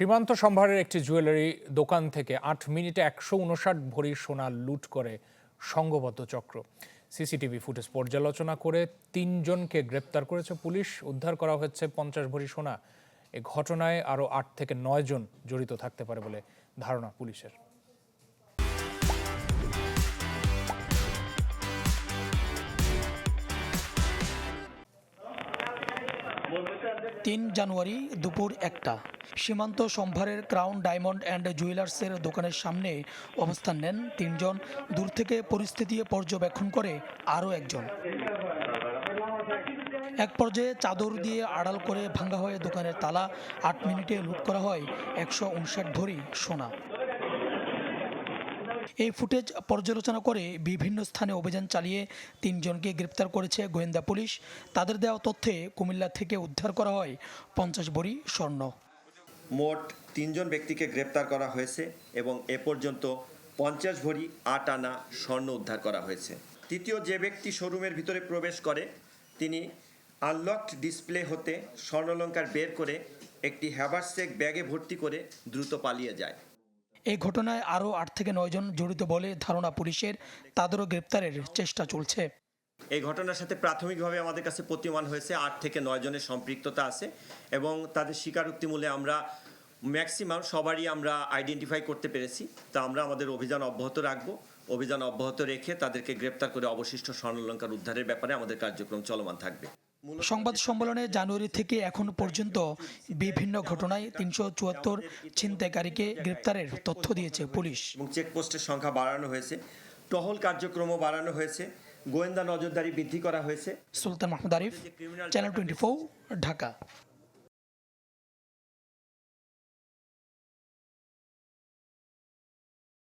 সীমান্ত সম্ভারের একটি জুয়েলারি দোকান থেকে আট মিনিটে একশো উনষাট ভরি সোনা লুট করে সংঘবদ্ধ চক্র। সিসিটিভি ফুটেজ পর্যালোচনা করে তিনজনকে গ্রেপ্তার করেছে পুলিশ। উদ্ধার করা হয়েছে পঞ্চাশ ভরি সোনা। এ ঘটনায় আরও আট থেকে নয় জন জড়িত থাকতে পারে বলে ধারণা পুলিশের। তিন জানুয়ারি দুপুর একটা। সীমান্ত সম্ভারের ক্রাউন ডায়মন্ড অ্যান্ড জুয়েলার্সের দোকানের সামনে অবস্থান নেন তিনজন। দূর থেকে পরিস্থিতি পর্যবেক্ষণ করে আরও একজন। এক পর্যায়ে চাদর দিয়ে আড়াল করে ভাঙা হয়ে দোকানের তালা আট মিনিটে লুট করা হয় একশো উনষাট ভরি সোনা। এই ফুটেজ পর্যালোচনা করে বিভিন্ন স্থানে অভিযান চালিয়ে তিনজনকে গ্রেপ্তার করেছে গোয়েন্দা পুলিশ। তাদের দেওয়া তথ্যে কুমিল্লা থেকে উদ্ধার করা হয় পঞ্চাশ ভরি স্বর্ণ। মোট তিনজন ব্যক্তিকে গ্রেপ্তার করা হয়েছে এবং এ পর্যন্ত পঞ্চাশ ভরি আট আনা স্বর্ণ উদ্ধার করা হয়েছে। তৃতীয় যে ব্যক্তি শোরুমের ভিতরে প্রবেশ করে, তিনি আনলকড ডিসপ্লে হতে স্বর্ণলঙ্কার বের করে একটি হ্যাভারসেক ব্যাগে ভর্তি করে দ্রুত পালিয়ে যায়। এই ঘটনায় আরও আট থেকে নয় জন জড়িত বলে ধারণা পুলিশের। তাদেরও গ্রেপ্তারের চেষ্টা চলছে। এই ঘটনার সাথে প্রাথমিকভাবে আমাদের কাছে প্রতিমান হয়েছে আট থেকে নয় জনের সম্পৃক্ততা আছে এবং তাদের স্বীকারোক্তি মূলে আমরা ম্যাক্সিমাম সবারই আমরা আইডেন্টিফাই করতে পেরেছি। তা আমরা আমাদের অভিযান অব্যাহত রাখব। অভিযান অব্যাহত রেখে তাদেরকে গ্রেপ্তার করে অবশিষ্ট স্বর্ণলঙ্কার উদ্ধারের ব্যাপারে আমাদের কার্যক্রম চলমান থাকবে। সংবাদ সম্মেলনে জানুয়ারি থেকে এখন পর্যন্ত বিভিন্ন ঘটনায় তিনশো চুয়াত্তর ছিনতাইকারীকে গ্রেপ্তারের তথ্য দিয়েছে পুলিশ। এবং চেকপোস্টের সংখ্যা বাড়ানো হয়েছে টহল কার্যক্রমও বাড়ানো হয়েছে গোয়েন্দা নজরদারি বৃদ্ধি করা হয়েছে। Sultan Mahmud Arif channel twenty Dhaka.